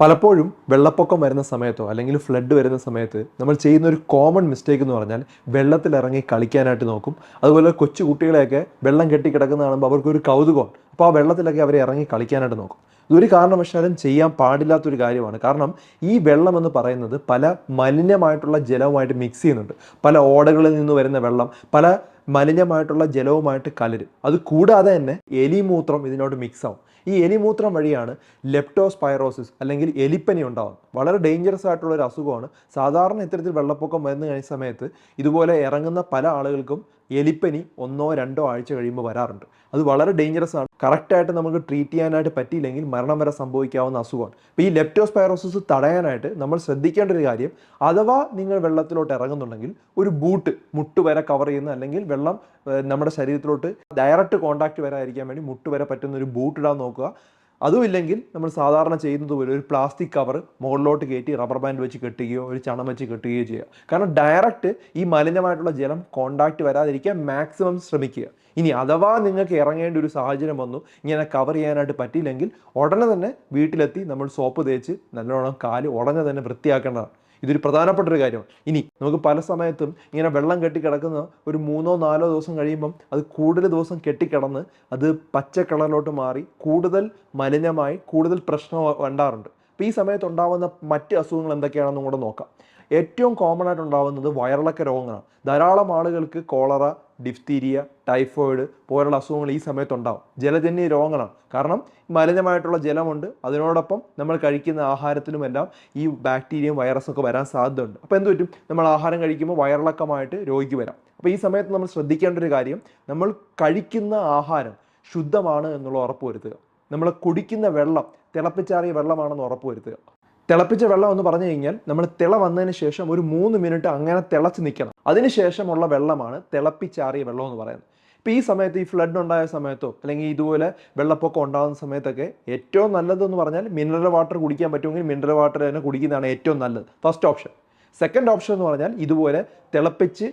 പലപ്പോഴും വെള്ളപ്പൊക്കം വരുന്ന സമയത്തോ അല്ലെങ്കിൽ ഫ്ലഡ് വരുന്ന സമയത്ത് നമ്മൾ ചെയ്യുന്ന ഒരു കോമൺ മിസ്റ്റേക്ക് എന്ന് പറഞ്ഞാൽ വെള്ളത്തിലിറങ്ങി കളിക്കാനായിട്ട് നോക്കും. അതുപോലെ കൊച്ചു കുട്ടികളെയൊക്കെ വെള്ളം കെട്ടിക്കിടക്കുന്ന കാണുമ്പോൾ അവർക്കൊരു കൗതുകമാണ്. അപ്പോൾ ആ വെള്ളത്തിലൊക്കെ അവരെ ഇറങ്ങി കളിക്കാനായിട്ട് നോക്കും. ഇതൊരു കാരണവശാലും ചെയ്യാൻ പാടില്ലാത്തൊരു കാര്യമാണ്. കാരണം ഈ വെള്ളം എന്ന് പറയുന്നത് പല മലിനമായിട്ടുള്ള ജലവുമായിട്ട് മിക്സ് ചെയ്യുന്നുണ്ട്. പല ഓടകളിൽ നിന്ന് വരുന്ന വെള്ളം പല മലിനമായിട്ടുള്ള ജലവുമായിട്ട് കലരും. അത് കൂടാതെ തന്നെ എലിമൂത്രം ഇതിനോട് മിക്സ് ആവും. ഈ എലിമൂത്രം വഴിയാണ് ലെപ്റ്റോസ്പൈറോസിസ് അല്ലെങ്കിൽ എലിപ്പനി ഉണ്ടാകുന്നത് വളരെ ഡേഞ്ചറസ് ആയിട്ടുള്ള ഒരു അസുഖമാണ്. സാധാരണ ഇത്തരത്തിൽ വെള്ളപ്പൊക്കം വരുന്ന കഴിഞ്ഞ സമയത്ത് ഇതുപോലെ ഇറങ്ങുന്ന പല ആളുകൾക്കും എലിപ്പനി ഒന്നോ രണ്ടോ ആഴ്ച കഴിയുമ്പോൾ വരാറുണ്ട്. അത് വളരെ ഡേഞ്ചറസ് ആണ്. കറക്റ്റായിട്ട് നമുക്ക് ട്രീറ്റ് ചെയ്യാനായിട്ട് പറ്റിയില്ലെങ്കിൽ മരണം വരെ സംഭവിക്കാവുന്ന അസുഖമാണ്. അപ്പോൾ ഈ ലെപ്റ്റോസ്പൈറോസിസ് തടയാനായിട്ട് നമ്മൾ ശ്രദ്ധിക്കേണ്ട ഒരു കാര്യം അഥവാ നിങ്ങൾ വെള്ളത്തിലോട്ട് ഇറങ്ങുന്നുണ്ടെങ്കിൽ ഒരു ബൂട്ട് മുട്ട് വരെ കവർ ചെയ്യുന്ന അല്ലെങ്കിൽ വെള്ളം നമ്മുടെ ശരീരത്തിലോട്ട് ഡയറക്റ്റ് കോൺടാക്റ്റ് വരാതിരിക്കാൻ വേണ്ടി മുട്ട് വരെ പറ്റുന്ന ഒരു ബൂട്ട് ഇടാൻ നോക്കുക. അതും ഇല്ലെങ്കിൽ നമ്മൾ സാധാരണ ചെയ്യുന്നത് പോലെ ഒരു പ്ലാസ്റ്റിക് കവർ മുകളിലോട്ട് കയറ്റി റബ്ബർ ബാൻഡ് വെച്ച് കെട്ടുകയോ ഒരു ചണം വെച്ച് കെട്ടുകയോ ചെയ്യുക. കാരണം ഡയറക്റ്റ് ഈ മലിനമായിട്ടുള്ള ജലം കോണ്ടാക്ട് വരാതിരിക്കാൻ മാക്സിമം ശ്രമിക്കുക. ഇനി അഥവാ നിങ്ങൾക്ക് ഇറങ്ങേണ്ട ഒരു സാഹചര്യം വന്നു ഇങ്ങനെ കവർ ചെയ്യാനായിട്ട് പറ്റിയില്ലെങ്കിൽ ഉടനെ തന്നെ വീട്ടിലെത്തി നമ്മൾ സോപ്പ് തേച്ച് നല്ലോണം കാൽ ഉടനെ തന്നെ വൃത്തിയാക്കേണ്ടതാണ്. ഇതൊരു പ്രധാനപ്പെട്ട ഒരു കാര്യമാണ്. ഇനി നമുക്ക് പല സമയത്തും ഇങ്ങനെ വെള്ളം കെട്ടിക്കിടക്കുന്ന ഒരു മൂന്നോ നാലോ ദിവസം കഴിയുമ്പം അത് കൂടുതൽ ദിവസം കെട്ടിക്കിടന്ന് അത് പച്ച കളറിലോട്ട് മാറി കൂടുതൽ മലിനമായി കൂടുതൽ പ്രശ്നം ഉണ്ടാറുണ്ട് അപ്പോൾ ഈ സമയത്ത് ഉണ്ടാകുന്ന മറ്റ് അസുഖങ്ങൾ എന്തൊക്കെയാണെന്നും കൂടെ നോക്കാം. ഏറ്റവും കോമൺ ആയിട്ട് ഉണ്ടാകുന്നത് വയറിളക്ക രോഗങ്ങളാണ്. ധാരാളം ആളുകൾക്ക് കോളറ ഡിഫ്തീരിയ ടൈഫോയിഡ് പോലുള്ള അസുഖങ്ങൾ ഈ സമയത്തുണ്ടാവും. ജലജന്യ രോഗങ്ങളാണ്. കാരണം മലിനമായിട്ടുള്ള ജലമുണ്ട്. അതിനോടൊപ്പം നമ്മൾ കഴിക്കുന്ന ആഹാരത്തിലുമെല്ലാം ഈ ബാക്ടീരിയയും വൈറസൊക്കെ വരാൻ സാധ്യതയുണ്ട്. അപ്പോൾ എന്ത് പറ്റും? നമ്മൾ ആഹാരം കഴിക്കുമ്പോൾ വയറിളക്കമായിട്ട് രോഗിക്ക് വരാം. അപ്പോൾ ഈ സമയത്ത് നമ്മൾ ശ്രദ്ധിക്കേണ്ട ഒരു കാര്യം നമ്മൾ കഴിക്കുന്ന ആഹാരം ശുദ്ധമാണ് എന്നുള്ള ഉറപ്പ് വരുത്തുക. നമ്മൾ കുടിക്കുന്ന വെള്ളം തിളപ്പിച്ചാറിയ വെള്ളമാണെന്ന് ഉറപ്പ് വരുത്തുക. തിളപ്പിച്ച വെള്ളം എന്ന് പറഞ്ഞു കഴിഞ്ഞാൽ നമ്മൾ തിള വന്നതിന് ശേഷം ഒരു മൂന്ന് മിനിറ്റ് അങ്ങനെ തിളച്ച് നിൽക്കണം. അതിനുശേഷമുള്ള വെള്ളമാണ് തിളപ്പിച്ചാറിയ വെള്ളം എന്ന് പറയുന്നത്. ഇപ്പോൾ ഈ സമയത്ത് ഈ ഫ്ലഡ് ഉണ്ടായ സമയത്തോ അല്ലെങ്കിൽ ഇതുപോലെ വെള്ളപ്പൊക്കം ഉണ്ടാകുന്ന സമയത്തൊക്കെ ഏറ്റവും നല്ലതെന്ന് പറഞ്ഞാൽ മിനറൽ വാട്ടർ കുടിക്കാൻ പറ്റുമെങ്കിൽ മിനറൽ വാട്ടർ തന്നെ കുടിക്കുന്നതാണ് ഏറ്റവും നല്ലത്. ഫസ്റ്റ് ഓപ്ഷൻ സെക്കൻഡ് ഓപ്ഷൻ എന്ന് പറഞ്ഞാൽ ഇതുപോലെ തിളപ്പിച്ച്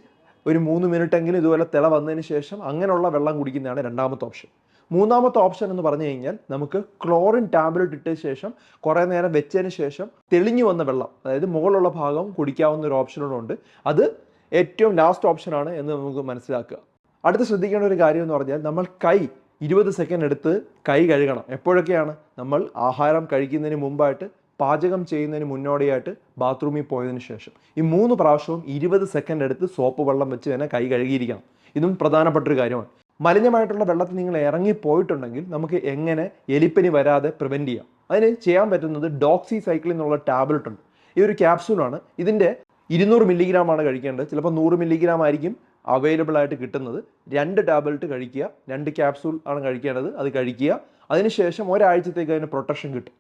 ഒരു മൂന്ന് മിനിറ്റ് എങ്കിലും ഇതുപോലെ തിള വന്നതിന് ശേഷം അങ്ങനെയുള്ള വെള്ളം കുടിക്കുന്നതാണ് രണ്ടാമത്തെ ഓപ്ഷൻ മൂന്നാമത്തെ ഓപ്ഷൻ എന്ന് പറഞ്ഞു കഴിഞ്ഞാൽ നമുക്ക് ക്ലോറിൻ ടാബ്ലറ്റ് ഇട്ട ശേഷം കുറേ നേരം വെച്ചതിന് ശേഷം തെളിഞ്ഞു വന്ന വെള്ളം അതായത് മുകളിലുള്ള ഭാഗം കുടിക്കാവുന്ന ഒരു ഓപ്ഷനുകളുണ്ട് അത് ഏറ്റവും ലാസ്റ്റ് ഓപ്ഷനാണ് എന്ന് നമുക്ക് മനസ്സിലാക്കുക. അടുത്ത് ശ്രദ്ധിക്കേണ്ട ഒരു കാര്യം എന്ന് പറഞ്ഞാൽ നമ്മൾ കൈ ഇരുപത് സെക്കൻഡ് എടുത്ത് കൈ കഴുകണം. എപ്പോഴൊക്കെയാണ്? നമ്മൾ ആഹാരം കഴിക്കുന്നതിന് മുമ്പായിട്ട് പാചകം ചെയ്യുന്നതിന് മുന്നോടിയായിട്ട് ബാത്റൂമിൽ പോയതിനു ശേഷം. ഈ മൂന്ന് പ്രാവശ്യവും ഇരുപത് സെക്കൻഡ് എടുത്ത് സോപ്പ് വെള്ളം വെച്ച് തന്നെ കൈ കഴുകിയിരിക്കണം. ഇതും പ്രധാനപ്പെട്ട ഒരു കാര്യമാണ്. മലിനമായിട്ടുള്ള വെള്ളത്തിൽ നിങ്ങൾ ഇറങ്ങിപ്പോയിട്ടുണ്ടെങ്കിൽ നമുക്ക് എങ്ങനെ എലിപ്പനി വരാതെ പ്രിവെന്റ് ചെയ്യാം. അതിന് ചെയ്യാൻ പറ്റുന്നത് ഡോക്സി സൈക്കിൾ എന്നുള്ള ടാബ്ലറ്റ് ഉണ്ട്. ഈ ഒരു ക്യാപ്സൂളാണ് ഇതിന്റെ ഇരുന്നൂറ് മില്ലിഗ്രാം ആണ് കഴിക്കേണ്ടത്. ചിലപ്പോൾ നൂറ് മില്ലിഗ്രാം ആയിരിക്കും അവൈലബിൾ ആയിട്ട് കിട്ടുന്നത്. രണ്ട് ടാബ്ലറ്റ് കഴിക്കുക രണ്ട് ക്യാപ്സൂൾ ആണ് കഴിക്കേണ്ടത്. അത് കഴിക്കുക. അതിനുശേഷം ഒരാഴ്ചത്തേക്ക് അതിന് പ്രൊട്ടക്ഷൻ കിട്ടും.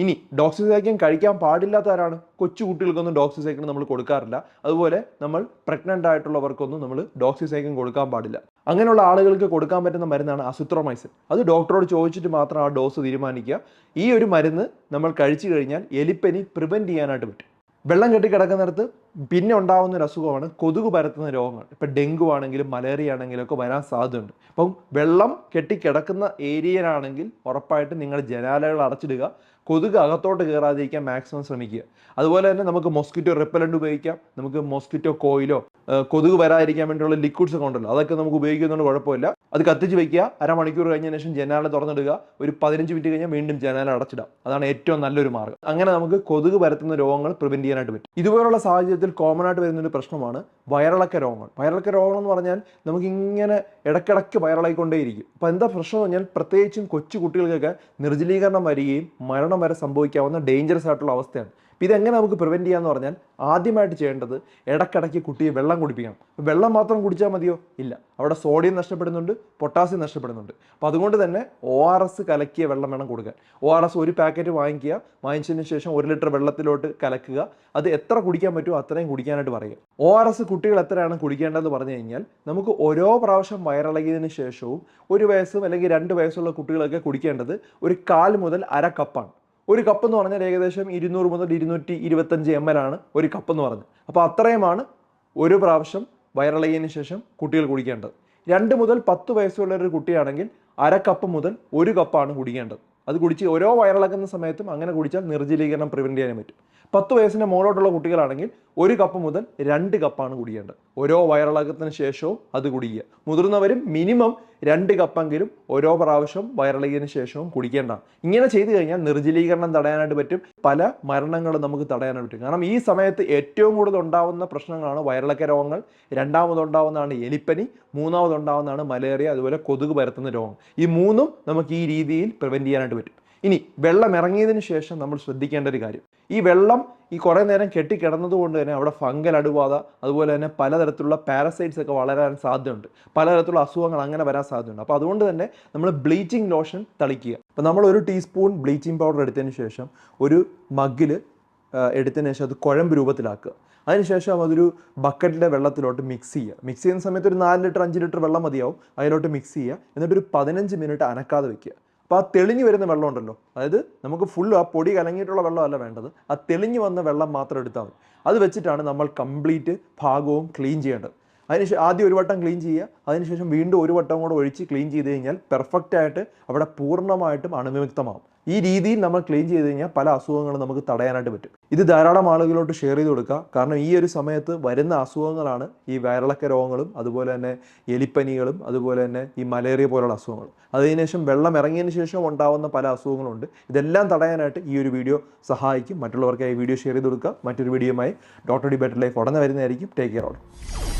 ഇനി ഡോക്സിസൈക്കിൻ കഴിക്കാൻ പാടില്ലാത്തവരാണ്. കൊച്ചു കുട്ടികൾക്കൊന്നും ഡോക്സിസൈക്കിൻ നമ്മൾ കൊടുക്കാറില്ല. അതുപോലെ നമ്മൾ പ്രഗ്നന്റ് ആയിട്ടുള്ളവർക്കൊന്നും നമ്മൾ ഡോക്സിസൈക്കിൻ കൊടുക്കാൻ പാടില്ല. അങ്ങനെയുള്ള ആളുകൾക്ക് കൊടുക്കാൻ പറ്റുന്ന മരുന്നാണ് അസിത്രോമൈസിൻ അത് ഡോക്ടറോട് ചോദിച്ചിട്ട് മാത്രം ആ ഡോസ് തീരുമാനിക്കുക. ഈ ഒരു മരുന്ന് നമ്മൾ കഴിച്ചു കഴിഞ്ഞാൽ എലിപ്പനി പ്രിവെന്റ് ചെയ്യാനായിട്ട് പറ്റും. വെള്ളം കെട്ടി കിടക്കുന്നിടത്ത് പിന്നെ ഉണ്ടാകുന്ന ഒരു അസുഖമാണ് കൊതുക് പരത്തുന്ന രോഗങ്ങൾ. ഇപ്പം ഡെങ്കു ആണെങ്കിലും മലേറിയ ആണെങ്കിലും ഒക്കെ വരാൻ സാധ്യതയുണ്ട്. അപ്പം വെള്ളം കെട്ടിക്കിടക്കുന്ന ഏരിയയിലാണെങ്കിൽ ഉറപ്പായിട്ടും നിങ്ങൾ ജനാലകൾ അടച്ചിടുക. കൊതുക് അകത്തോട്ട് കയറാതിരിക്കാൻ മാക്സിമം ശ്രമിക്കുക. അതുപോലെ തന്നെ നമുക്ക് മൊസ്കിറ്റോ റിപ്പലന്റ് ഉപയോഗിക്കാം. നമുക്ക് മൊസ്കിറ്റോ കോയിലോ കൊതുക് വരാതിരിക്കാൻ വേണ്ടിയുള്ള ലിക്വിഡ്സ് ഒക്കെ ഉണ്ടല്ലോ അതൊക്കെ നമുക്ക് ഉപയോഗിക്കുന്നതുകൊണ്ട് കുഴപ്പമില്ല. അത് കത്തിച്ച് വെക്കുക അരമണിക്കൂർ കഴിഞ്ഞതിന് ശേഷം ജനാല തുറന്നിടുക ഒരു പതിനഞ്ച് മിനിറ്റ് കഴിഞ്ഞാൽ വീണ്ടും ജനാല അടച്ചിടാം അതാണ് ഏറ്റവും നല്ലൊരു മാർഗം അങ്ങനെ നമുക്ക് കൊതുക് പരത്തുന്ന രോഗങ്ങൾ പ്രിവെന്റ് ചെയ്യാനായിട്ട് പറ്റും. ഇതുപോലുള്ള സാഹചര്യത്തിൽ കോമൺ ആയിട്ട് വരുന്ന ഒരു പ്രശ്നമാണ് വയറിളക്ക രോഗങ്ങൾ. വയറിളക്ക രോഗങ്ങൾ എന്ന് പറഞ്ഞാൽ നമുക്കിങ്ങനെ ഇടയ്ക്കിടയ്ക്ക് വയറിളകിക്കൊണ്ടേയിരിക്കും. അപ്പോൾ എന്താ പ്രശ്നം? എന്ന് പറഞ്ഞാൽ പ്രത്യേകിച്ചും കൊച്ചു കുട്ടികൾക്കൊക്കെ നിർജലീകരണം വരികയും മരണം വരെ സംഭവിക്കാവുന്ന ഡേഞ്ചറസ് ആയിട്ടുള്ള അവസ്ഥയാണ്. അപ്പോൾ ഇതെങ്ങനെ നമുക്ക് പ്രിവെന്റ് ചെയ്യാന്ന് പറഞ്ഞാൽ ആദ്യമായിട്ട് ചെയ്യേണ്ടത് ഇടയ്ക്കിടയ്ക്ക് കുട്ടിയെ വെള്ളം കുടിപ്പിക്കണം. വെള്ളം മാത്രം കുടിച്ചാൽ മതിയോ? ഇല്ല. അവിടെ സോഡിയം നഷ്ടപ്പെടുന്നുണ്ട് പൊട്ടാസ്യം നഷ്ടപ്പെടുന്നുണ്ട്. അപ്പോൾ അതുകൊണ്ട് തന്നെ ഒ ആർ എസ് കലക്കിയ വെള്ളം വേണം കൊടുക്കാൻ. ഒ ആർ എസ് ഒരു പാക്കറ്റ് വാങ്ങിക്കുക വാങ്ങിച്ചതിന് ശേഷം ഒരു ലിറ്റർ വെള്ളത്തിലോട്ട് കലക്കുക. അത് എത്ര കുടിക്കാൻ പറ്റുമോ അത്രയും കുടിക്കാനായിട്ട് പറയുക. ഒ ആർ എസ് കുട്ടികൾ എത്രയാണ് കുടിക്കേണ്ടതെന്ന് പറഞ്ഞു കഴിഞ്ഞാൽ നമുക്ക് ഓരോ പ്രാവശ്യം വയറിളകിയതിന് ശേഷവും ഒരു വയസ്സും അല്ലെങ്കിൽ രണ്ട് വയസ്സുള്ള കുട്ടികളൊക്കെ കുടിക്കേണ്ടത് ഒരു കാൽ മുതൽ അര കപ്പാണ് ഒരു കപ്പ് എന്ന് പറഞ്ഞാൽ ഏകദേശം ഇരുന്നൂറ് മുതൽ ഇരുന്നൂറ്റി ഇരുപത്തഞ്ച് എം എൽ ആണ് ഒരു കപ്പ് എന്ന് പറഞ്ഞത് അപ്പോൾ അത്രയുമാണ് ഒരു പ്രാവശ്യം വയറിളകിയതിന് ശേഷം കുട്ടികൾ കുടിക്കേണ്ടത്. രണ്ട് മുതൽ പത്ത് വയസ്സുള്ള ഒരു കുട്ടിയാണെങ്കിൽ അര കപ്പ് മുതൽ ഒരു കപ്പാണ് കുടിക്കേണ്ടത്. അത് കുടിച്ച് ഓരോ വയറിളക്കുന്ന സമയത്തും അങ്ങനെ കുടിച്ചാൽ നിർജലീകരണം പ്രിവെന്റ് ചെയ്യാൻ പറ്റും. പത്ത് വയസ്സിന് മുകളോട്ടുള്ള കുട്ടികളാണെങ്കിൽ ഒരു കപ്പ് മുതൽ രണ്ട് കപ്പാണ് കുടിക്കേണ്ടത് ഓരോ വയറിളക്കത്തിന് ശേഷവും അത് കുടിക്കുക. മുതിർന്നവരും മിനിമം രണ്ട് കപ്പെങ്കിലും ഓരോ പ്രാവശ്യം വയറിളകിയതിന് ശേഷവും കുടിക്കേണ്ട. ഇങ്ങനെ ചെയ്തു കഴിഞ്ഞാൽ നിർജലീകരണം തടയാനായിട്ട് പറ്റും. പല മരണങ്ങളും നമുക്ക് തടയാനായിട്ട് പറ്റും. കാരണം ഈ സമയത്ത് ഏറ്റവും കൂടുതൽ ഉണ്ടാവുന്ന പ്രശ്നങ്ങളാണ് വയറിളക്ക രോഗങ്ങൾ. രണ്ടാമതുണ്ടാവുന്നതാണ് എലിപ്പനി. മൂന്നാമതുണ്ടാവുന്നതാണ് മലേറിയ. അതുപോലെ കൊതുക് പരത്തുന്ന രോഗം. ഈ മൂന്നും നമുക്ക് ഈ രീതിയിൽ പ്രിവെന്റ് ചെയ്യാനായിട്ട് പറ്റും. ഇനി വെള്ളം ഇറങ്ങിയതിന് ശേഷം നമ്മൾ ശ്രദ്ധിക്കേണ്ട ഒരു കാര്യം. ഈ വെള്ളം ഈ കുറേ നേരം കെട്ടിക്കിടന്നത് കൊണ്ട് തന്നെ അവിടെ ഫംഗൽ അണുബാധ അതുപോലെ തന്നെ പലതരത്തിലുള്ള പാരസൈറ്റ്സ് ഒക്കെ വളരാൻ സാധ്യതയുണ്ട്. പലതരത്തിലുള്ള അസുഖങ്ങൾ അങ്ങനെ വരാൻ സാധ്യതയുണ്ട്. അപ്പോൾ അതുകൊണ്ട് തന്നെ നമ്മൾ ബ്ലീച്ചിങ് ലോഷൻ തളിക്കുക. അപ്പോൾ നമ്മൾ ഒരു ടീസ്പൂൺ ബ്ലീച്ചിങ് പൗഡർ എടുത്തതിന് ശേഷം ഒരു മഗ്ഗിൽ എടുത്തതിന് ശേഷം അത് കുഴമ്പ് രൂപത്തിലാക്കുക. അതിനുശേഷം അതൊരു ബക്കറ്റിലെ വെള്ളത്തിലോട്ട് മിക്സ് ചെയ്യുക. മിക്സ് ചെയ്യുന്ന സമയത്ത് ഒരു നാല് ലിറ്റർ അഞ്ച് ലിറ്റർ വെള്ളം മതിയാവും. അതിലോട്ട് മിക്സ് ചെയ്യുക. എന്നിട്ടൊരു പതിനഞ്ച് മിനിറ്റ് അനക്കാതെ വെക്കുക. അപ്പോൾ ആ തെളിഞ്ഞു വരുന്ന വെള്ളം ഉണ്ടല്ലോ. അതായത് നമുക്ക് ഫുള്ള് ആ പൊടി കലങ്ങിയിട്ടുള്ള വെള്ളമല്ല വേണ്ടത്. ആ തെളിഞ്ഞു വന്ന വെള്ളം മാത്രം എടുത്താൽ മതി. അത് വെച്ചിട്ടാണ് നമ്മൾ കംപ്ലീറ്റ് ഭാഗവും ക്ലീൻ ചെയ്യേണ്ടത്. അതിനുശേഷം ആദ്യം ഒരു വട്ടം ക്ലീൻ ചെയ്യുക. അതിനുശേഷം വീണ്ടും ഒരു വട്ടം കൂടെ ഒഴിച്ച് ക്ലീൻ ചെയ്ത് കഴിഞ്ഞാൽ പെർഫെക്റ്റ് ആയിട്ട് അവിടെ പൂർണമായിട്ടും അണുവിമുക്തമാകും ഈ രീതിയിൽ നമ്മൾ ക്ലീൻ ചെയ്ത് കഴിഞ്ഞാൽ പല അസുഖങ്ങളും നമുക്ക് തടയാനായിട്ട് പറ്റും. ഇത് ധാരാളം ആളുകളോട്ട് ഷെയർ ചെയ്ത് കൊടുക്കുക കാരണം ഈ ഒരു സമയത്ത് വരുന്ന അസുഖങ്ങളാണ് ഈ വയറിളക്ക രോഗങ്ങളും അതുപോലെ തന്നെ എലിപ്പനികളും അതുപോലെ തന്നെ ഈ മലേറിയ പോലുള്ള അസുഖങ്ങളും. അതിനുശേഷം വെള്ളം ഇറങ്ങിയതിന് ശേഷം ഉണ്ടാകുന്ന പല അസുഖങ്ങളുണ്ട്. ഇതെല്ലാം തടയാനായിട്ട് ഈ ഒരു വീഡിയോ സഹായിക്കും. മറ്റുള്ളവർക്ക് ഈ വീഡിയോ ഷെയർ ചെയ്ത് കൊടുക്കുക മറ്റൊരു വീഡിയോയുമായി ഡോക്ടർ ഡി ബെറ്റർ ലൈഫ് ഉടനെ വരുന്നതായിരിക്കും. Take care all